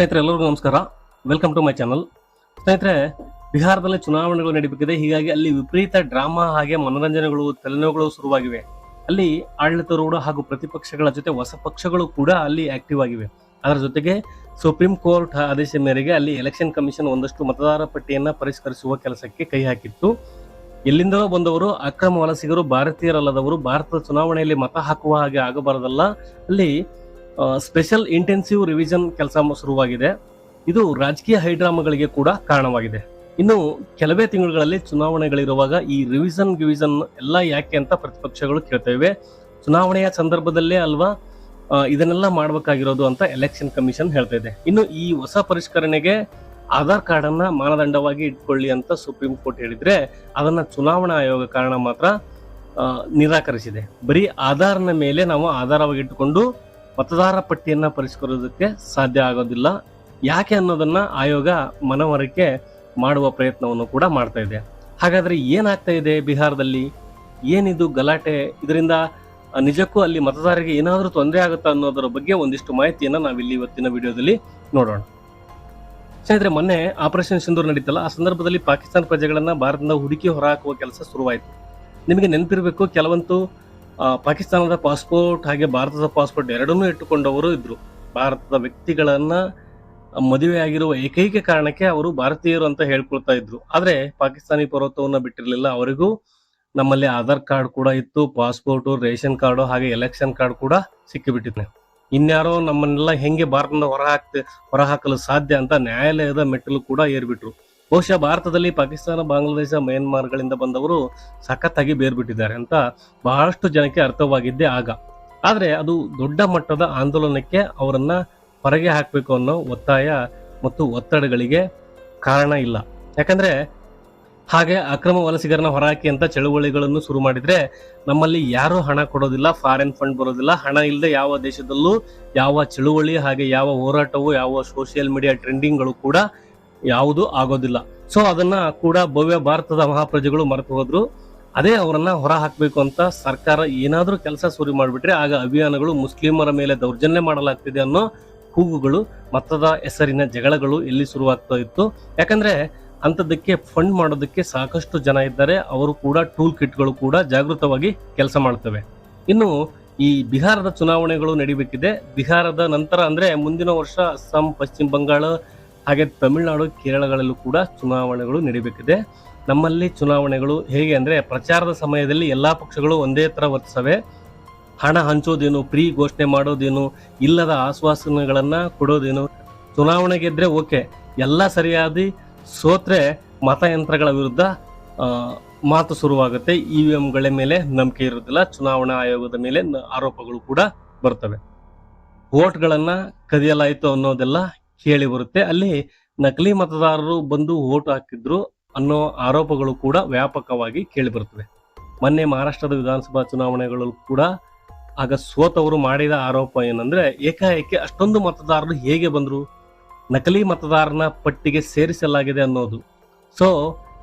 ಸ್ನೇಹಿತರೆ, ಎಲ್ಲರಿಗೂ ನಮಸ್ಕಾರ. ವೆಲ್ಕಮ್ ಟು ಮೈ ಚಾನಲ್ ಸ್ನೇಹಿತರೆ, ಬಿಹಾರದಲ್ಲಿ ಚುನಾವಣೆಗಳು ನಡೀಬೇಕಿದೆ. ಹೀಗಾಗಿ ಅಲ್ಲಿ ವಿಪರೀತ ಡ್ರಾಮಾ ಹಾಗೆ ಮನೋರಂಜನೆಗಳು ತಲೆನೋವುಗಳು ಶುರುವಾಗಿವೆ. ಅಲ್ಲಿ ಆಡಳಿತಾರೂಢ ಹಾಗೂ ಪ್ರತಿಪಕ್ಷಗಳ ಜೊತೆ ಹೊಸ ಪಕ್ಷಗಳು ಕೂಡ ಅಲ್ಲಿ ಆಕ್ಟಿವ್ ಆಗಿವೆ. ಅದರ ಜೊತೆಗೆ ಸುಪ್ರೀಂ ಕೋರ್ಟ್ ಆದೇಶ ಮೇರೆಗೆ ಅಲ್ಲಿ ಎಲೆಕ್ಷನ್ ಕಮಿಷನ್ ಒಂದಷ್ಟು ಮತದಾರ ಪಟ್ಟಿಯನ್ನು ಪರಿಷ್ಕರಿಸುವ ಕೆಲಸಕ್ಕೆ ಕೈ ಹಾಕಿತ್ತು. ಎಲ್ಲಿಂದಲೋ ಬಂದವರು, ಅಕ್ರಮ ವಲಸಿಗರು, ಭಾರತೀಯರಲ್ಲದವರು, ಭಾರತದ ಚುನಾವಣೆಯಲ್ಲಿ ಮತ ಹಾಕುವ ಹಾಗೆ ಆಗಬಾರದಲ್ಲ. ಅಲ್ಲಿ ಸ್ಪೆಷಲ್ ಇಂಟೆನ್ಸಿವ್ ರಿವಿಷನ್ ಕೆಲಸ ಶುರುವಾಗಿದೆ. ಇದು ರಾಜಕೀಯ ಹೈಡ್ರಾಮಾಗಳಿಗೆ ಕೂಡ ಕಾರಣವಾಗಿದೆ. ಇನ್ನು ಕೆಲವೇ ತಿಂಗಳುಗಳಲ್ಲಿ ಚುನಾವಣೆಗಳಿರುವಾಗ ಈ ರಿವಿಷನ್ ಗಿವಿಷನ್ ಎಲ್ಲ ಯಾಕೆ ಅಂತ ಪ್ರತಿಪಕ್ಷಗಳು ಕೇಳ್ತೇವೆ ಚುನಾವಣೆಯ ಸಂದರ್ಭದಲ್ಲೇ ಅಲ್ವಾ ಇದನ್ನೆಲ್ಲ ಮಾಡಬೇಕಾಗಿರೋದು ಅಂತ ಎಲೆಕ್ಷನ್ ಕಮಿಷನ್ ಹೇಳ್ತಾ ಇದೆ. ಇನ್ನು ಈ ಹೊಸ ಪರಿಷ್ಕರಣೆಗೆ ಆಧಾರ್ ಕಾರ್ಡ್ ಅನ್ನ ಮಾನದಂಡವಾಗಿ ಇಟ್ಕೊಳ್ಳಿ ಅಂತ ಸುಪ್ರೀಂ ಕೋರ್ಟ್ ಹೇಳಿದ್ರೆ ಅದನ್ನ ಚುನಾವಣಾ ಆಯೋಗ ಕಾರಣ ಮಾತ್ರ ನಿರಾಕರಿಸಿದೆ. ಬರೀ ಆಧಾರ್ನ ಮೇಲೆ ನಾವು ಆಧಾರವಾಗಿ ಇಟ್ಟುಕೊಂಡು ಮತದಾರ ಪಟ್ಟಿಯನ್ನ ಪರಿಷ್ಕರಿಸೋದಕ್ಕೆ ಸಾಧ್ಯ ಆಗೋದಿಲ್ಲ. ಯಾಕೆ ಅನ್ನೋದನ್ನ ಆಯೋಗ ಮನವರಿಕೆ ಮಾಡುವ ಪ್ರಯತ್ನವನ್ನು ಕೂಡ ಮಾಡ್ತಾ ಇದೆ. ಹಾಗಾದ್ರೆ ಏನಾಗ್ತಾ ಇದೆ ಬಿಹಾರದಲ್ಲಿ? ಏನಿದು ಗಲಾಟೆ? ಇದರಿಂದ ನಿಜಕ್ಕೂ ಅಲ್ಲಿ ಮತದಾರರಿಗೆ ಏನಾದರೂ ತೊಂದರೆ ಆಗುತ್ತಾ ಅನ್ನೋದರ ಬಗ್ಗೆ ಒಂದಿಷ್ಟು ಮಾಹಿತಿಯನ್ನ ನಾವಿಲ್ಲಿ ಇವತ್ತಿನ ವಿಡಿಯೋದಲ್ಲಿ ನೋಡೋಣ. ಸ್ನೇಹಿತರೆ, ಮೊನ್ನೆ ಆಪರೇಷನ್ ಸಿಂಧೂರ್ ನಡೀತಲ್ಲ, ಆ ಸಂದರ್ಭದಲ್ಲಿ ಪಾಕಿಸ್ತಾನ ಪ್ರಜೆಗಳನ್ನ ಭಾರತದಿಂದ ಹುಡುಕಿ ಹೊರಹಾಕುವ ಕೆಲಸ ಶುರುವಾಯಿತು. ನಿಮಗೆ ನೆನಪಿರಬೇಕು, ಕೆಲವಂತೂ ಪಾಕಿಸ್ತಾನದ ಪಾಸ್ಪೋರ್ಟ್ ಹಾಗೆ ಭಾರತದ ಪಾಸ್ಪೋರ್ಟ್ ಎರಡನ್ನೂ ಇಟ್ಟುಕೊಂಡವರು ಇದ್ದರು ಭಾರತದ ವ್ಯಕ್ತಿಗಳನ್ನ ಮದುವೆಯಾಗಿರುವ ಏಕೈಕ ಕಾರಣಕ್ಕೆ ಅವರು ಭಾರತೀಯರು ಅಂತ ಹೇಳ್ಕೊಳ್ತಾ ಇದ್ರು. ಆದರೆ ಪಾಕಿಸ್ತಾನಿ ಪರ್ವತವನ್ನು ಬಿಟ್ಟಿರಲಿಲ್ಲ ಅವರಿಗೂ. ನಮ್ಮಲ್ಲಿ ಆಧಾರ್ ಕಾರ್ಡ್ ಕೂಡ ಇತ್ತು, ಪಾಸ್ಪೋರ್ಟು, ರೇಷನ್ ಕಾರ್ಡು, ಹಾಗೆ ಎಲೆಕ್ಷನ್ ಕಾರ್ಡ್ ಕೂಡ ಸಿಕ್ಕಿಬಿಟ್ಟಿದೆ ಇನ್ಯಾರೋ ನಮ್ಮನ್ನೆಲ್ಲ ಹೆಂಗೆ ಭಾರತದಿಂದ ಹೊರ ಹೊರಹಾಕಲು ಹೊರ ಹಾಕಲು ಸಾಧ್ಯ ಅಂತ ನ್ಯಾಯಾಲಯದ ಮೆಟ್ಟಲು ಕೂಡ ಏರ್ಬಿಟ್ರು. ಬಹುಶಃ ಭಾರತದಲ್ಲಿ ಪಾಕಿಸ್ತಾನ, ಬಾಂಗ್ಲಾದೇಶ, ಮ್ಯಾನ್ಮಾರ್ಗಳಿಂದ ಬಂದವರು ಸಖತ್ತಾಗಿ ಬೇರ್ಬಿಟ್ಟಿದ್ದಾರೆ ಅಂತ ಬಹಳಷ್ಟು ಜನಕ್ಕೆ ಅರ್ಥವಾಗಿದ್ದೆ ಆಗ. ಆದರೆ ಅದು ದೊಡ್ಡ ಮಟ್ಟದ ಆಂದೋಲನಕ್ಕೆ ಅವರನ್ನು ಹೊರಗೆ ಹಾಕಬೇಕು ಅನ್ನೋ ಒತ್ತಾಯ ಮತ್ತು ಒತ್ತಡಗಳಿಗೆ ಕಾರಣ ಇಲ್ಲ. ಯಾಕಂದ್ರೆ ಹಾಗೆ ಅಕ್ರಮ ವಲಸಿಗರನ್ನ ಹೊರಹಾಕಿ ಅಂತ ಚಳುವಳಿಗಳನ್ನು ಶುರು ಮಾಡಿದ್ರೆ ನಮ್ಮಲ್ಲಿ ಯಾರು ಹಣ ಕೊಡೋದಿಲ್ಲ ಫಾರಿನ್ ಫಂಡ್ ಬರೋದಿಲ್ಲ. ಹಣ ಇಲ್ಲದೆ ಯಾವ ದೇಶದಲ್ಲೂ ಯಾವ ಚಳುವಳಿ ಹಾಗೆ ಯಾವ ಹೋರಾಟವು ಯಾವ ಸೋಷಿಯಲ್ ಮೀಡಿಯಾ ಟ್ರೆಂಡಿಂಗ್ಗಳು ಕೂಡ ಯಾವುದು ಆಗೋದಿಲ್ಲ. ಸೊ ಅದನ್ನ ಕೂಡ ಭವ್ಯ ಭಾರತದ ಮಹಾಪ್ರಜೆಗಳು ಮರೆತು ಹೋದ್ರು. ಅದೇ ಅವರನ್ನ ಹೊರ ಹಾಕಬೇಕು ಅಂತ ಸರ್ಕಾರ ಏನಾದರೂ ಕೆಲಸ ಶುರು ಮಾಡಿಬಿಟ್ರೆ ಆಗ ಅಭಿಯಾನಗಳು ಮುಸ್ಲಿಮರ ಮೇಲೆ ದೌರ್ಜನ್ಯ ಮಾಡಲಾಗ್ತಿದೆ ಅನ್ನೋ ಕೂಗುಗಳು, ಮತದ ಹೆಸರಿನ ಜಗಳಗಳು ಎಲ್ಲಿ ಶುರುವಾಗ್ತಾ ಇತ್ತು. ಯಾಕಂದ್ರೆ ಅಂಥದ್ದಕ್ಕೆ ಫಂಡ್ ಮಾಡೋದಕ್ಕೆ ಸಾಕಷ್ಟು ಜನ ಇದ್ದಾರೆ. ಅವರು ಕೂಡ ಟೂಲ್ ಕಿಟ್ಗಳು ಕೂಡ ಜಾಗೃತವಾಗಿ ಕೆಲಸ ಮಾಡ್ತವೆ. ಇನ್ನು ಈ ಬಿಹಾರದ ಚುನಾವಣೆಗಳು ನಡಿಬೇಕಿದೆ. ಬಿಹಾರದ ನಂತರ ಅಂದ್ರೆ ಮುಂದಿನ ವರ್ಷ ಅಸ್ಸಾಂ, ಪಶ್ಚಿಮ ಬಂಗಾಳ ಹಾಗೆ ತಮಿಳುನಾಡು, ಕೇರಳಗಳಲ್ಲೂ ಕೂಡ ಚುನಾವಣೆಗಳು ನಡೀಬೇಕಿದೆ. ನಮ್ಮಲ್ಲಿ ಚುನಾವಣೆಗಳು ಹೇಗೆ ಅಂದರೆ ಪ್ರಚಾರದ ಸಮಯದಲ್ಲಿ ಎಲ್ಲ ಪಕ್ಷಗಳು ಒಂದೇ ಥರ ವರ್ತಿಸವೆ. ಹಣ ಹಂಚೋದೇನು, ಪ್ರೀ ಘೋಷಣೆ ಮಾಡೋದೇನು, ಇಲ್ಲದ ಆಶ್ವಾಸನೆಗಳನ್ನು ಕೊಡೋದೇನು ಚುನಾವಣೆ ಗೆದ್ದರೆ ಓಕೆ, ಎಲ್ಲ ಸರಿಯಾದ ಸೋತ್ರೆ ಮತಯಂತ್ರಗಳ ವಿರುದ್ಧ ಮಾತು ಶುರುವಾಗುತ್ತೆ. ಇ ವಿ ಎಂಗಳ ಮೇಲೆ ನಂಬಿಕೆ ಇರುವುದಿಲ್ಲ, ಚುನಾವಣಾ ಆಯೋಗದ ಮೇಲೆ ಆರೋಪಗಳು ಕೂಡ ಬರ್ತವೆ. ವೋಟ್ಗಳನ್ನು ಕದಿಯಲಾಯಿತು ಅನ್ನೋದೆಲ್ಲ ಕೇಳಿ ಬರುತ್ತೆ. ಅಲ್ಲಿ ನಕಲಿ ಮತದಾರರು ಬಂದು ಓಟ್ ಹಾಕಿದ್ರು ಅನ್ನೋ ಆರೋಪಗಳು ಕೂಡ ವ್ಯಾಪಕವಾಗಿ ಕೇಳಿ ಬರುತ್ತವೆ ಮೊನ್ನೆ ಮಹಾರಾಷ್ಟ್ರದ ವಿಧಾನಸಭಾ ಚುನಾವಣೆಗಳಲ್ಲೂ ಕೂಡ ಆಗ ಸೋತವರು ಮಾಡಿದ ಆರೋಪ ಏನಂದ್ರೆ ಏಕಾಏಕಿ ಅಷ್ಟೊಂದು ಮತದಾರರು ಹೇಗೆ ಬಂದರು? ನಕಲಿ ಮತದಾರನ ಪಟ್ಟಿಗೆ ಸೇರಿಸಲಾಗಿದೆ ಅನ್ನೋದು. ಸೊ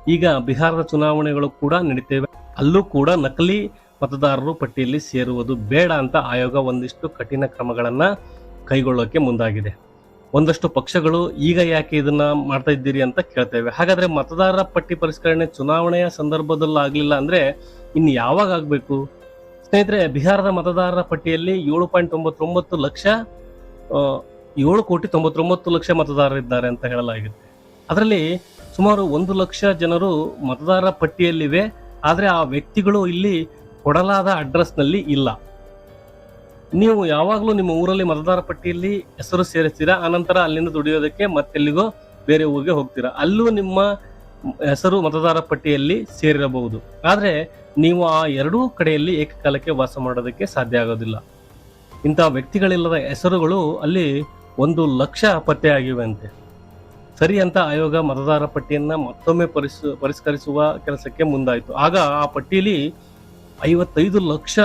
ಈಗ ಬಿಹಾರದ ಚುನಾವಣೆಗಳು ಕೂಡ ನಡೀತೇವೆ. ಅಲ್ಲೂ ಕೂಡ ನಕಲಿ ಮತದಾರರು ಪಟ್ಟಿಯಲ್ಲಿ ಸೇರುವುದು ಬೇಡ ಅಂತ ಆಯೋಗ ಒಂದಿಷ್ಟು ಕಠಿಣ ಕ್ರಮಗಳನ್ನು ಕೈಗೊಳ್ಳೋಕೆ ಮುಂದಾಗಿದೆ. ಒಂದಷ್ಟು ಪಕ್ಷಗಳು ಈಗ ಯಾಕೆ ಇದನ್ನ ಮಾಡ್ತಾ ಇದ್ದೀರಿ ಅಂತ ಕೇಳ್ತೇವೆ. ಹಾಗಾದ್ರೆ ಮತದಾರರ ಪಟ್ಟಿ ಪರಿಷ್ಕರಣೆ ಚುನಾವಣೆಯ ಸಂದರ್ಭದಲ್ಲಿ ಆಗ್ಲಿಲ್ಲ ಅಂದ್ರೆ ಇನ್ನು ಯಾವಾಗ ಆಗ್ಬೇಕು? ಸ್ನೇಹಿತರೆ, ಬಿಹಾರದ ಮತದಾರರ ಪಟ್ಟಿಯಲ್ಲಿ ಏಳು ಪಾಯಿಂಟ್ ತೊಂಬತ್ತೊಂಬತ್ತು ಲಕ್ಷ ಏಳು ಕೋಟಿ ತೊಂಬತ್ತೊಂಬತ್ತು ಲಕ್ಷ ಮತದಾರರಿದ್ದಾರೆ ಅಂತ ಹೇಳಲಾಗಿದೆ. ಅದರಲ್ಲಿ ಸುಮಾರು ಒಂದು ಲಕ್ಷ ಜನರು ಮತದಾರರ ಪಟ್ಟಿಯಲ್ಲಿವೆ. ಆದರೆ ಆ ವ್ಯಕ್ತಿಗಳು ಇಲ್ಲಿ ಕೊಡಲಾದ ಅಡ್ರೆಸ್ನಲ್ಲಿ ಇಲ್ಲ. ನೀವು ಯಾವಾಗಲೂ ನಿಮ್ಮ ಊರಲ್ಲಿ ಮತದಾರ ಪಟ್ಟಿಯಲ್ಲಿ ಹೆಸರು ಸೇರಿಸ್ತೀರಾ, ಆನಂತರ ಅಲ್ಲಿಂದ ದುಡಿಯೋದಕ್ಕೆ ಮತ್ತೆಲ್ಲಿಗೋ ಬೇರೆ ಊರಿಗೆ ಹೋಗ್ತೀರಾ? ಅಲ್ಲೂ ನಿಮ್ಮ ಹೆಸರು ಮತದಾರ ಪಟ್ಟಿಯಲ್ಲಿ ಸೇರಿರಬಹುದು. ಆದರೆ ನೀವು ಆ ಎರಡೂ ಕಡೆಯಲ್ಲಿ ಏಕಕಾಲಕ್ಕೆ ವಾಸ ಮಾಡೋದಕ್ಕೆ ಸಾಧ್ಯ ಆಗೋದಿಲ್ಲ. ಇಂಥ ವ್ಯಕ್ತಿಗಳಿಲ್ಲದ ಹೆಸರುಗಳು ಅಲ್ಲಿ ಒಂದು ಲಕ್ಷ ಪತ್ತೆಯಾಗಿವೆ ಅಂತೆ ಸರಿ ಅಂತ ಆಯೋಗ ಮತದಾರ ಪಟ್ಟಿಯನ್ನ ಮತ್ತೊಮ್ಮೆ ಪರಿಸ್, ಪರಿಷ್ಕರಿಸುವ ಕೆಲಸಕ್ಕೆ ಮುಂದಾಯಿತು. ಆಗ ಆ ಪಟ್ಟಿಯಲ್ಲಿ ಐವತ್ತೈದು ಲಕ್ಷ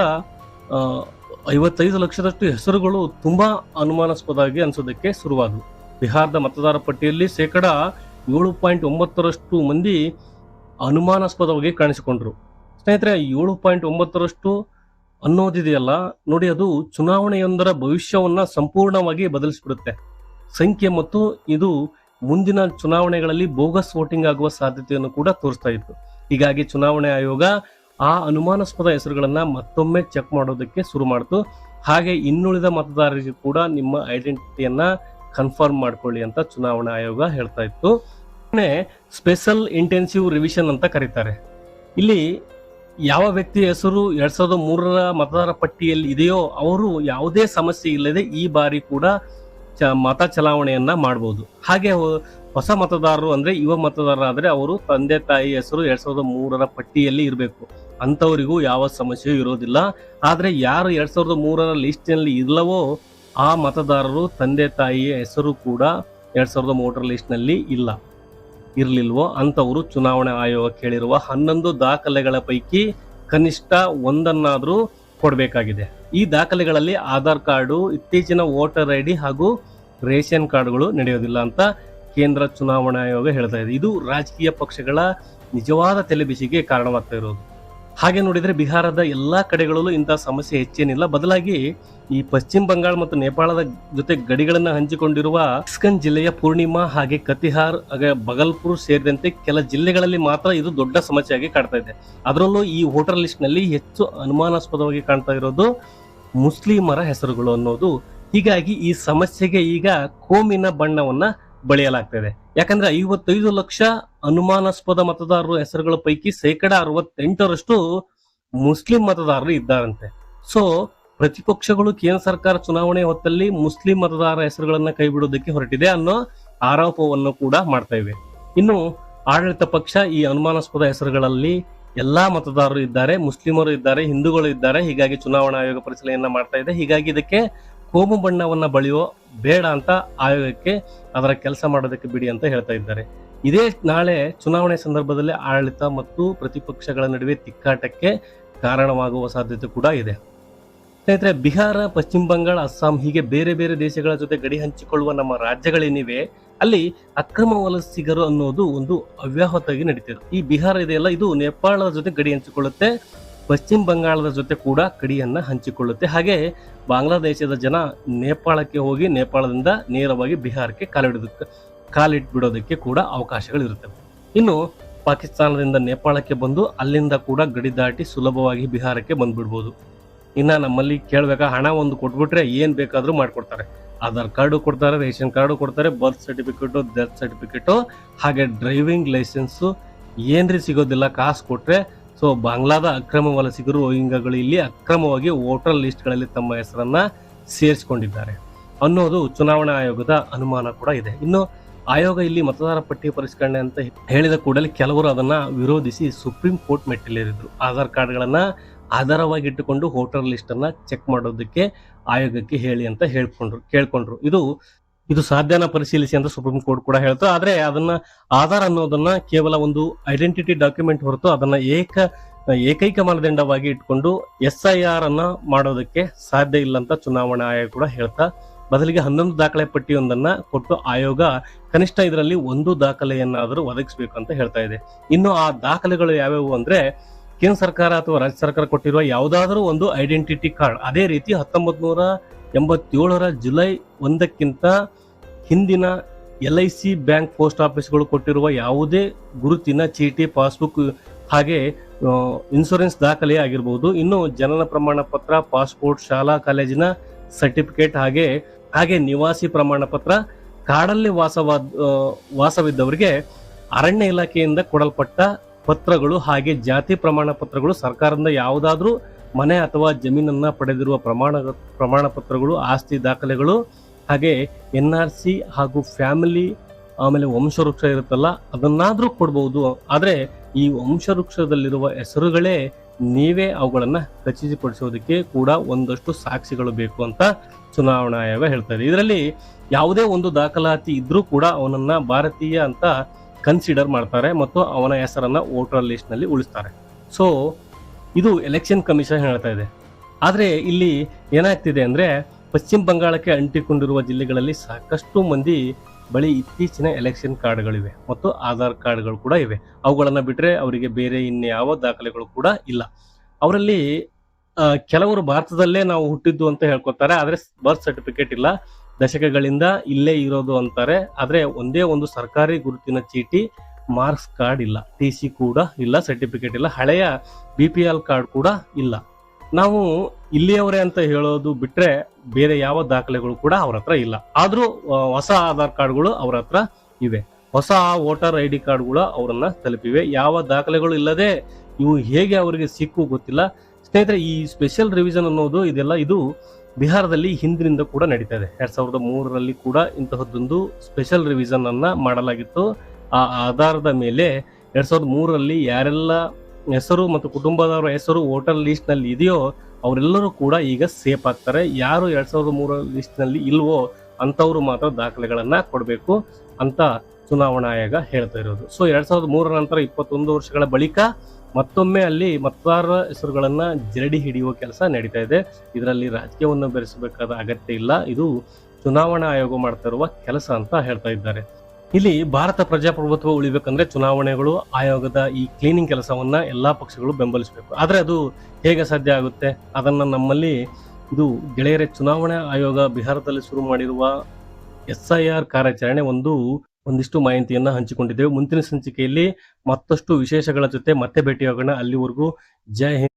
ಐವತ್ತೈದು ಲಕ್ಷದಷ್ಟು ಹೆಸರುಗಳು ತುಂಬಾ ಅನುಮಾನಾಸ್ಪದವಾಗಿ ಅನ್ಸೋದಕ್ಕೆ ಶುರುವಾದವು. ಬಿಹಾರದ ಮತದಾರ ಪಟ್ಟಿಯಲ್ಲಿ ಶೇಕಡ ಏಳು ಪಾಯಿಂಟ್ ಒಂಬತ್ತರಷ್ಟು ಮಂದಿ ಅನುಮಾನಾಸ್ಪದವಾಗಿ ಕಾಣಿಸಿಕೊಂಡ್ರು. ಸ್ನೇಹಿತರೆ, ಏಳು ಪಾಯಿಂಟ್ ಒಂಬತ್ತರಷ್ಟು ಅನ್ನೋದಿದೆಯಲ್ಲ, ನೋಡಿ ಅದು ಚುನಾವಣೆಯೊಂದರ ಭವಿಷ್ಯವನ್ನ ಸಂಪೂರ್ಣವಾಗಿ ಬದಲಿಸಿಬಿಡುತ್ತೆ. ಸಂಖ್ಯೆ ಮತ್ತು ಇದು ಮುಂದಿನ ಚುನಾವಣೆಗಳಲ್ಲಿ ಬೋಗಸ್ ವೋಟಿಂಗ್ ಆಗುವ ಸಾಧ್ಯತೆಯನ್ನು ಕೂಡ ತೋರಿಸ್ತಾ ಇತ್ತು. ಹೀಗಾಗಿ ಚುನಾವಣೆ ಆಯೋಗ ಆ ಅನುಮಾನಾಸ್ಪದ ಹೆಸರುಗಳನ್ನು ಮತ್ತೊಮ್ಮೆ ಚೆಕ್ ಮಾಡೋದಕ್ಕೆ ಶುರು ಮಾಡಿತು. ಹಾಗೆ ಇನ್ನುಳಿದ ಮತದಾರರಿಗೆ ಕೂಡ ನಿಮ್ಮ ಐಡೆಂಟಿಟಿಯನ್ನು ಕನ್ಫರ್ಮ್ ಮಾಡ್ಕೊಳ್ಳಿ ಅಂತ ಚುನಾವಣಾ ಆಯೋಗ ಹೇಳ್ತಾ ಇತ್ತು. ಸ್ಪೆಷಲ್ ಇಂಟೆನ್ಸಿವ್ ರಿವಿಷನ್ ಅಂತ ಕರೀತಾರೆ. ಇಲ್ಲಿ ಯಾವ ವ್ಯಕ್ತಿ ಹೆಸರು ಎರಡ್ ಸಾವಿರದ ಮೂರರ ಮತದಾರ ಪಟ್ಟಿಯಲ್ಲಿ ಇದೆಯೋ ಅವರು ಯಾವುದೇ ಸಮಸ್ಯೆ ಇಲ್ಲದೆ ಈ ಬಾರಿ ಕೂಡ ಚ- ಮತ ಚಲಾವಣೆಯನ್ನ ಮಾಡಬಹುದು ಹಾಗೆ ಹೊಸ ಮತದಾರರು ಅಂದ್ರೆ ಯುವ ಮತದಾರರಾದ್ರೆ ಅವರು ತಂದೆ ತಾಯಿ ಹೆಸರು ಎರಡ್ ಸಾವಿರದ ಮೂರರ ಪಟ್ಟಿಯಲ್ಲಿ ಇರಬೇಕು. ಅಂತವರಿಗೂ ಯಾವ ಸಮಸ್ಯೆಯೂ ಇರೋದಿಲ್ಲ. ಆದರೆ ಯಾರು ಎರಡ್ ಸಾವಿರದ ಮೂರರ ಲಿಸ್ಟ್ನಲ್ಲಿ ಇಲ್ಲವೋ ಆ ಮತದಾರರು ತಂದೆ ತಾಯಿಯ ಹೆಸರು ಕೂಡ ಎರಡ್ ಸಾವಿರದ ಮೂರರ ಲಿಸ್ಟ್ನಲ್ಲಿ ಇಲ್ಲ. ಇರಲಿಲ್ವೋ ಅಂಥವರು ಚುನಾವಣಾ ಆಯೋಗ ಕೇಳಿರುವ ಹನ್ನೊಂದು ದಾಖಲೆಗಳ ಪೈಕಿ ಕನಿಷ್ಠ ಒಂದನ್ನಾದರೂ ಕೊಡಬೇಕಾಗಿದೆ. ಈ ದಾಖಲೆಗಳಲ್ಲಿ ಆಧಾರ್ ಕಾರ್ಡು, ಇತ್ತೀಚಿನ ವೋಟರ್ ಐ ಡಿ ಹಾಗೂ ರೇಷನ್ ಕಾರ್ಡ್ಗಳು ನಡೆಯೋದಿಲ್ಲ ಅಂತ ಕೇಂದ್ರ ಚುನಾವಣಾ ಆಯೋಗ ಹೇಳ್ತಾ ಇದೆ. ಇದು ರಾಜಕೀಯ ಪಕ್ಷಗಳ ನಿಜವಾದ ತಲೆಬಿಸಿಗೆ ಕಾರಣವಾಗ್ತಾ ಇರೋದು. ಹಾಗೆ ನೋಡಿದರೆ ಬಿಹಾರದ ಎಲ್ಲ ಕಡೆಗಳಲ್ಲೂ ಇಂಥ ಸಮಸ್ಯೆ ಹೆಚ್ಚೇನಿಲ್ಲ. ಬದಲಾಗಿ ಈ ಪಶ್ಚಿಮ ಬಂಗಾಳ ಮತ್ತು ನೇಪಾಳದ ಜೊತೆ ಗಡಿಗಳನ್ನು ಹಂಚಿಕೊಂಡಿರುವ ಇಸ್ಕನ್ ಜಿಲ್ಲೆಯ ಪೂರ್ಣಿಮಾ ಹಾಗೆ ಕತಿಹಾರ್, ಹಾಗೆ ಬಗಲ್ಪುರ್ ಸೇರಿದಂತೆ ಕೆಲ ಜಿಲ್ಲೆಗಳಲ್ಲಿ ಮಾತ್ರ ಇದು ದೊಡ್ಡ ಸಮಸ್ಯೆಯಾಗಿ ಕಾಡ್ತಾ ಇದೆ. ಅದರಲ್ಲೂ ಈ ವೋಟರ್ ಲಿಸ್ಟ್ನಲ್ಲಿ ಹೆಚ್ಚು ಅನುಮಾನಾಸ್ಪದವಾಗಿ ಕಾಣ್ತಾ ಇರೋದು ಮುಸ್ಲಿಮರ ಹೆಸರುಗಳು ಅನ್ನೋದು. ಹೀಗಾಗಿ ಈ ಸಮಸ್ಯೆಗೆ ಈಗ ಕೋಮಿನ ಬಣ್ಣವನ್ನ ಬಳಿಯಲಾಗ್ತಾ ಇದೆ ಯಾಕಂದ್ರೆ ಐವತ್ತೈದು ಲಕ್ಷ ಅನುಮಾನಾಸ್ಪದ ಮತದಾರರ ಹೆಸರುಗಳ ಪೈಕಿ ಶೇಕಡ ಅರವತ್ತೆಂಟರಷ್ಟು ಮುಸ್ಲಿಂ ಮತದಾರರು ಇದ್ದಾರಂತೆ. ಸೊ ಪ್ರತಿಪಕ್ಷಗಳು ಕೇಂದ್ರ ಸರ್ಕಾರ ಚುನಾವಣೆ ಹೊತ್ತಲ್ಲಿ ಮುಸ್ಲಿಂ ಮತದಾರರ ಹೆಸರುಗಳನ್ನ ಕೈಬಿಡೋದಕ್ಕೆ ಹೊರಟಿದೆ ಅನ್ನೋ ಆರೋಪವನ್ನು ಕೂಡ ಮಾಡ್ತಾ ಇವೆ. ಇನ್ನು ಆಡಳಿತ ಪಕ್ಷ ಈ ಅನುಮಾನಾಸ್ಪದ ಹೆಸರುಗಳಲ್ಲಿ ಎಲ್ಲಾ ಮತದಾರರು ಇದ್ದಾರೆ, ಮುಸ್ಲಿಮರು ಇದ್ದಾರೆ, ಹಿಂದೂಗಳು ಇದ್ದಾರೆ. ಹೀಗಾಗಿ ಚುನಾವಣಾ ಆಯೋಗ ಪರಿಶೀಲನೆಯನ್ನ ಮಾಡ್ತಾ ಇದೆ. ಹೀಗಾಗಿ ಇದಕ್ಕೆ ಕೋಮು ಬಣ್ಣವನ್ನ ಬಳಿಯೋ ಬೇಡ ಅಂತ ಆಯೋಗಕ್ಕೆ ಅದರ ಕೆಲಸ ಮಾಡೋದಕ್ಕೆ ಬಿಡಿ ಅಂತ ಹೇಳ್ತಾ ಇದ್ದಾರೆ. ಇದೇ ನಾಳೆ ಚುನಾವಣೆ ಸಂದರ್ಭದಲ್ಲಿ ಆಡಳಿತ ಮತ್ತು ಪ್ರತಿಪಕ್ಷಗಳ ನಡುವೆ ತಿಕ್ಕಾಟಕ್ಕೆ ಕಾರಣವಾಗುವ ಸಾಧ್ಯತೆ ಕೂಡ ಇದೆ. ಸ್ನೇಹಿತರೆ, ಬಿಹಾರ, ಪಶ್ಚಿಮ ಬಂಗಾಳ, ಅಸ್ಸಾಂ ಹೀಗೆ ಬೇರೆ ಬೇರೆ ದೇಶಗಳ ಜೊತೆ ಗಡಿ ಹಂಚಿಕೊಳ್ಳುವ ನಮ್ಮ ರಾಜ್ಯಗಳೇನಿವೆ, ಅಲ್ಲಿ ಅಕ್ರಮ ವಲಸಿಗರು ಅನ್ನೋದು ಒಂದು ಅವ್ಯಾಹತವಾಗಿ ನಡೀತಿದೆ. ಈ ಬಿಹಾರ ಇದೆಯಲ್ಲ, ಇದು ನೇಪಾಳದ ಜೊತೆ ಗಡಿ ಹಂಚಿಕೊಳ್ಳುತ್ತೆ ಪಶ್ಚಿಮ ಬಂಗಾಳದ ಜೊತೆ ಕೂಡ ಕಡಿಯನ್ನು ಹಂಚಿಕೊಳ್ಳುತ್ತೆ. ಹಾಗೆ ಬಾಂಗ್ಲಾದೇಶದ ಜನ ನೇಪಾಳಕ್ಕೆ ಹೋಗಿ ನೇಪಾಳದಿಂದ ನೇರವಾಗಿ ಬಿಹಾರಕ್ಕೆ ಕಾಲಿಡೋದಕ್ಕೆ ಕಾಲಿಟ್ಬಿಡೋದಕ್ಕೆ ಕೂಡ ಅವಕಾಶಗಳಿರುತ್ತವೆ. ಇನ್ನು ಪಾಕಿಸ್ತಾನದಿಂದ ನೇಪಾಳಕ್ಕೆ ಬಂದು ಅಲ್ಲಿಂದ ಕೂಡ ಗಡಿ ದಾಟಿ ಸುಲಭವಾಗಿ ಬಿಹಾರಕ್ಕೆ ಬಂದ್ಬಿಡ್ಬೋದು. ಇನ್ನು ನಮ್ಮಲ್ಲಿ ಕೇಳಬೇಕಾ, ಹಣ ಒಂದು ಕೊಟ್ಬಿಟ್ರೆ ಏನು ಬೇಕಾದರೂ ಮಾಡಿಕೊಡ್ತಾರೆ. ಆಧಾರ್ ಕಾರ್ಡು ಕೊಡ್ತಾರೆ, ರೇಷನ್ ಕಾರ್ಡು ಕೊಡ್ತಾರೆ, ಬರ್ತ್ ಸರ್ಟಿಫಿಕೇಟು, ಡೆತ್ ಸರ್ಟಿಫಿಕೇಟು, ಹಾಗೆ ಡ್ರೈವಿಂಗ್ ಲೈಸೆನ್ಸು ಏನ್ರಿ ಸಿಗೋದಿಲ್ಲ, ಕಾಸು ಕೊಟ್ರೆ ಸೊ ಬಾಂಗ್ಲಾದ ಅಕ್ರಮ ವಲಸಿಗರು ರೋಹಿಂಗಾಗಳು ಇಲ್ಲಿ ಅಕ್ರಮವಾಗಿ ವೋಟರ್ ಲಿಸ್ಟ್ಗಳಲ್ಲಿ ತಮ್ಮ ಹೆಸರನ್ನ ಸೇರಿಸಿಕೊಂಡಿದ್ದಾರೆ ಅನ್ನೋದು ಚುನಾವಣಾ ಆಯೋಗದ ಅನುಮಾನ ಕೂಡ ಇದೆ. ಇನ್ನು ಆಯೋಗ ಇಲ್ಲಿ ಮತದಾರ ಪಟ್ಟಿ ಪರಿಷ್ಕರಣೆ ಅಂತ ಹೇಳಿದ ಕೂಡಲೇ ಕೆಲವರು ಅದನ್ನ ವಿರೋಧಿಸಿ ಸುಪ್ರೀಂ ಕೋರ್ಟ್ ಮೆಟ್ಟಿಲೇರಿದ್ರು. ಆಧಾರ್ ಕಾರ್ಡ್ಗಳನ್ನ ಆಧಾರವಾಗಿಟ್ಟುಕೊಂಡು ವೋಟರ್ ಲಿಸ್ಟ್ ಅನ್ನ ಚೆಕ್ ಮಾಡೋದಕ್ಕೆ ಆಯೋಗಕ್ಕೆ ಹೇಳಿ ಅಂತ ಹೇಳ್ಕೊಂಡ್ರು, ಕೇಳ್ಕೊಂಡ್ರು. ಇದು ಇದು ಸಾಧ್ಯನ ಪರಿಶೀಲಿಸಿ ಅಂತ ಸುಪ್ರೀಂ ಕೋರ್ಟ್ ಕೂಡ ಹೇಳ್ತು. ಆದ್ರೆ ಅದನ್ನ ಆಧಾರ್ ಅನ್ನೋದನ್ನ ಕೇವಲ ಒಂದು ಐಡೆಂಟಿಟಿ ಡಾಕ್ಯುಮೆಂಟ್ ಹೊರತು ಅದನ್ನ ಏಕ, ಏಕೈಕ ಮಾನದಂಡವಾಗಿ ಇಟ್ಕೊಂಡು ಎಸ್ ಐ ಆರ್ ಅನ್ನ ಮಾಡೋದಕ್ಕೆ ಸಾಧ್ಯ ಇಲ್ಲ ಅಂತ ಚುನಾವಣಾ ಆಯೋಗ ಕೂಡ ಹೇಳ್ತಾ, ಬದಲಿಗೆ ಹನ್ನೊಂದು ದಾಖಲೆ ಪಟ್ಟಿಯೊಂದನ್ನ ಕೊಟ್ಟು ಆಯೋಗ ಕನಿಷ್ಠ ಇದರಲ್ಲಿ ಒಂದು ದಾಖಲೆಯನ್ನಾದರೂ ಒದಗಿಸಬೇಕು ಅಂತ ಹೇಳ್ತಾ ಇದೆ. ಇನ್ನು ಆ ದಾಖಲೆಗಳು ಯಾವ್ಯಾವು ಅಂದ್ರೆ, ಕೇಂದ್ರ ಸರ್ಕಾರ ಅಥವಾ ರಾಜ್ಯ ಸರ್ಕಾರ ಕೊಟ್ಟಿರುವ ಯಾವುದಾದ್ರೂ ಒಂದು ಐಡೆಂಟಿಟಿ ಕಾರ್ಡ್ ಅದೇ ರೀತಿ ಹತ್ತೊಂಬತ್ ನೂರ ಎಂಬತ್ತೇಳರ ಜುಲೈ ಒಂದಕ್ಕಿಂತ ಹಿಂದಿನ L I C bank post ಆಫೀಸ್ಗಳು ಕೊಟ್ಟಿರುವ ಯಾವುದೇ ಗುರುತಿನ ಚೀಟಿ, ಪಾಸ್ಬುಕ್ ಹಾಗೆ ಇನ್ಶೂರೆನ್ಸ್ ದಾಖಲೆ ಆಗಿರ್ಬೋದು. ಇನ್ನು ಜನನ ಪ್ರಮಾಣ ಪತ್ರ, ಪಾಸ್ಪೋರ್ಟ್, ಶಾಲಾ ಕಾಲೇಜಿನ ಸರ್ಟಿಫಿಕೇಟ್ ಹಾಗೆ ಹಾಗೆ ನಿವಾಸಿ ಪ್ರಮಾಣ ಪತ್ರ, ಕಾಡಲ್ಲಿ ವಾಸವಾದ ವಾಸವಿದ್ದವರಿಗೆ ಅರಣ್ಯ ಇಲಾಖೆಯಿಂದ ಕೊಡಲ್ಪಟ್ಟ ಪತ್ರಗಳು ಹಾಗೆ ಜಾತಿ ಪ್ರಮಾಣ ಪತ್ರಗಳು ಸರ್ಕಾರದಿಂದ ಯಾವುದಾದ್ರೂ ಮನೆ ಅಥವಾ ಜಮೀನನ್ನು ಪಡೆದಿರುವ ಪ್ರಮಾಣ ಪ್ರಮಾಣ ಪತ್ರಗಳು ಆಸ್ತಿ ದಾಖಲೆಗಳು, ಹಾಗೆ ಎನ್ ಆರ್ ಸಿ ಹಾಗೂ ಫ್ಯಾಮಿಲಿ, ಆಮೇಲೆ ವಂಶವೃಕ್ಷ ಇರುತ್ತಲ್ಲ, ಅದನ್ನಾದರೂ ಕೊಡ್ಬೋದು. ಆದರೆ ಈ ವಂಶವೃಕ್ಷದಲ್ಲಿರುವ ಹೆಸರುಗಳೇ ನೀವೇ ಅವುಗಳನ್ನು ಖಚಿತಪಡಿಸೋದಕ್ಕೆ ಕೂಡ ಒಂದಷ್ಟು ಸಾಕ್ಷಿಗಳು ಬೇಕು ಅಂತ ಚುನಾವಣಾ ಆಯೋಗ ಹೇಳ್ತಾರೆ ಇದರಲ್ಲಿ ಯಾವುದೇ ಒಂದು ದಾಖಲಾತಿ ಇದ್ರೂ ಕೂಡ ಅವನನ್ನ ಭಾರತೀಯ ಅಂತ ಕನ್ಸಿಡರ್ ಮಾಡ್ತಾರೆ ಮತ್ತು ಅವನ ಹೆಸರನ್ನ ವೋಟರ್ ಲಿಸ್ಟ್ನಲ್ಲಿ ಉಳಿಸ್ತಾರೆ. ಸೊ ಇದು ಎಲೆಕ್ಷನ್ ಕಮಿಷನ್ ಹೇಳ್ತಾ ಇದೆ. ಆದರೆ ಇಲ್ಲಿ ಏನಾಗ್ತಿದೆ ಅಂದರೆ ಪಶ್ಚಿಮ ಬಂಗಾಳಕ್ಕೆ ಅಂಟಿಕೊಂಡಿರುವ ಜಿಲ್ಲೆಗಳಲ್ಲಿ ಸಾಕಷ್ಟು ಮಂದಿ ಬಳಿ ಇತ್ತೀಚಿನ ಎಲೆಕ್ಷನ್ ಕಾರ್ಡ್ಗಳಿವೆ ಮತ್ತು ಆಧಾರ್ ಕಾರ್ಡ್ಗಳು ಕೂಡ ಇವೆ. ಅವುಗಳನ್ನು ಬಿಟ್ಟರೆ ಅವರಿಗೆ ಬೇರೆ ಇನ್ಯಾವ ದಾಖಲೆಗಳು ಕೂಡ ಇಲ್ಲ. ಅವರಲ್ಲಿ ಕೆಲವರು ಭಾರತದಲ್ಲೇ ನಾವು ಹುಟ್ಟಿದ್ದು ಅಂತ ಹೇಳ್ಕೊತಾರೆ ಆದರೆ ಬರ್ತ್ ಸರ್ಟಿಫಿಕೇಟ್ ಇಲ್ಲ. ದಶಕಗಳಿಂದ ಇಲ್ಲೇ ಇರೋದು ಅಂತಾರೆ. ಆದರೆ ಒಂದೇ ಒಂದು ಸರ್ಕಾರಿ ಗುರುತಿನ ಚೀಟಿ ಮಾರ್ಕ್ಸ್ ಕಾರ್ಡ್ ಇಲ್ಲ. ಟಿ ಸಿ ಕೂಡ ಇಲ್ಲ ಸರ್ಟಿಫಿಕೇಟ್ ಇಲ್ಲ, ಹಳೆಯ ಬಿ ಪಿ ಎಲ್ ಕಾರ್ಡ್ ಕೂಡ ಇಲ್ಲ. ನಾವು ಇಲ್ಲಿಯವರೇ ಅಂತ ಹೇಳೋದು ಬಿಟ್ರೆ ಬೇರೆ ಯಾವ ದಾಖಲೆಗಳು ಕೂಡ ಅವ್ರ ಹತ್ರ ಇಲ್ಲ. ಆದರೂ ಹೊಸ ಆಧಾರ್ ಕಾರ್ಡ್ಗಳು ಅವ್ರ ಹತ್ರ ಇವೆ. ಹೊಸ ವೋಟರ್ ಐ ಡಿ ಕಾರ್ಡ್ಗಳು ಅವರನ್ನ ತಲುಪಿವೆ. ಯಾವ ದಾಖಲೆಗಳು ಇಲ್ಲದೆ ಇವು ಹೇಗೆ ಅವರಿಗೆ ಸಿಕ್ಕು ಗೊತ್ತಿಲ್ಲ. ಸ್ನೇಹಿತರೆ, ಈ ಸ್ಪೆಷಲ್ ರಿವಿಷನ್ ಅನ್ನೋದು ಇದೆಲ್ಲ ಇದು ಬಿಹಾರದಲ್ಲಿ ಹಿಂದಿನಿಂದ ಕೂಡ ನಡೀತಾ ಇದೆ. ಎರಡ್ ಸಾವಿರದ ಮೂರರಲ್ಲಿ ಕೂಡ ಇಂತಹದ್ದೊಂದು ಸ್ಪೆಷಲ್ ರಿವಿಷನ್ ಅನ್ನ ಮಾಡಲಾಗಿತ್ತು. ಆ ಆಧಾರದ ಮೇಲೆ ಎರಡ್ ಸಾವಿರದ ಮೂರರಲ್ಲಿ ಯಾರೆಲ್ಲ ಹೆಸರು ಮತ್ತು ಕುಟುಂಬದವರ ಹೆಸರು ವೋಟರ್ ಲಿಸ್ಟ್ನಲ್ಲಿ ಇದೆಯೋ ಅವರೆಲ್ಲರೂ ಕೂಡ ಈಗ ಸೇಫ್ ಆಗ್ತಾರೆ. ಯಾರು ಎರಡ್ ಸಾವಿರದ ಮೂರ ಲಿಸ್ಟ್ನಲ್ಲಿ ಇಲ್ವೋ ಅಂತವ್ರು ಮಾತ್ರ ದಾಖಲೆಗಳನ್ನ ಕೊಡಬೇಕು ಅಂತ ಚುನಾವಣಾ ಆಯೋಗ ಹೇಳ್ತಾ ಇರೋದು. ಸೊ ಎರಡ್ ಸಾವಿರದ ಮೂರರ ನಂತರ ಇಪ್ಪತ್ತೊಂದು ವರ್ಷಗಳ ಬಳಿಕ ಮತ್ತೊಮ್ಮೆ ಅಲ್ಲಿ ಮತದಾರರ ಹೆಸರುಗಳನ್ನ ಜರಡಿ ಹಿಡಿಯುವ ಕೆಲಸ ನಡೀತಾ ಇದೆ. ಇದರಲ್ಲಿ ರಾಜಕೀಯವನ್ನು ಬೆರೆಸಬೇಕಾದ ಅಗತ್ಯ ಇಲ್ಲ. ಇದು ಚುನಾವಣಾ ಆಯೋಗ ಮಾಡ್ತಾ ಇರುವ ಕೆಲಸ ಅಂತ ಹೇಳ್ತಾ ಇದ್ದಾರೆ. ಇಲ್ಲಿ ಭಾರತ ಪ್ರಜಾಪ್ರಭುತ್ವ ಉಳಿಬೇಕಂದ್ರೆ ಚುನಾವಣೆಗಳು, ಆಯೋಗದ ಈ ಕ್ಲೀನಿಂಗ್ ಕೆಲಸವನ್ನ ಎಲ್ಲಾ ಪಕ್ಷಗಳು ಬೆಂಬಲಿಸಬೇಕು. ಆದ್ರೆ ಅದು ಹೇಗೆ ಸಾಧ್ಯ ಆಗುತ್ತೆ? ಅದನ್ನ ನಮ್ಮಲ್ಲಿ ಇದು ಗೆಳೆಯರೇ, ಚುನಾವಣಾ ಆಯೋಗ ಬಿಹಾರದಲ್ಲಿ ಶುರು ಮಾಡಿರುವ ಎಸ್ ಐ ಆರ್ ಕಾರ್ಯಾಚರಣೆ ಒಂದು, ಒಂದಿಷ್ಟು ಮಾಹಿತಿಯನ್ನ ಹಂಚಿಕೊಂಡಿದ್ದೇವೆ. ಮುಂದಿನ ಸಂಚಿಕೆಯಲ್ಲಿ ಮತ್ತಷ್ಟು ವಿಶೇಷಗಳ ಜೊತೆ ಮತ್ತೆ ಭೇಟಿಯಾಗೋಣ. ಅಲ್ಲಿವರೆಗೂ ಜೈ ಹಿಂದ್.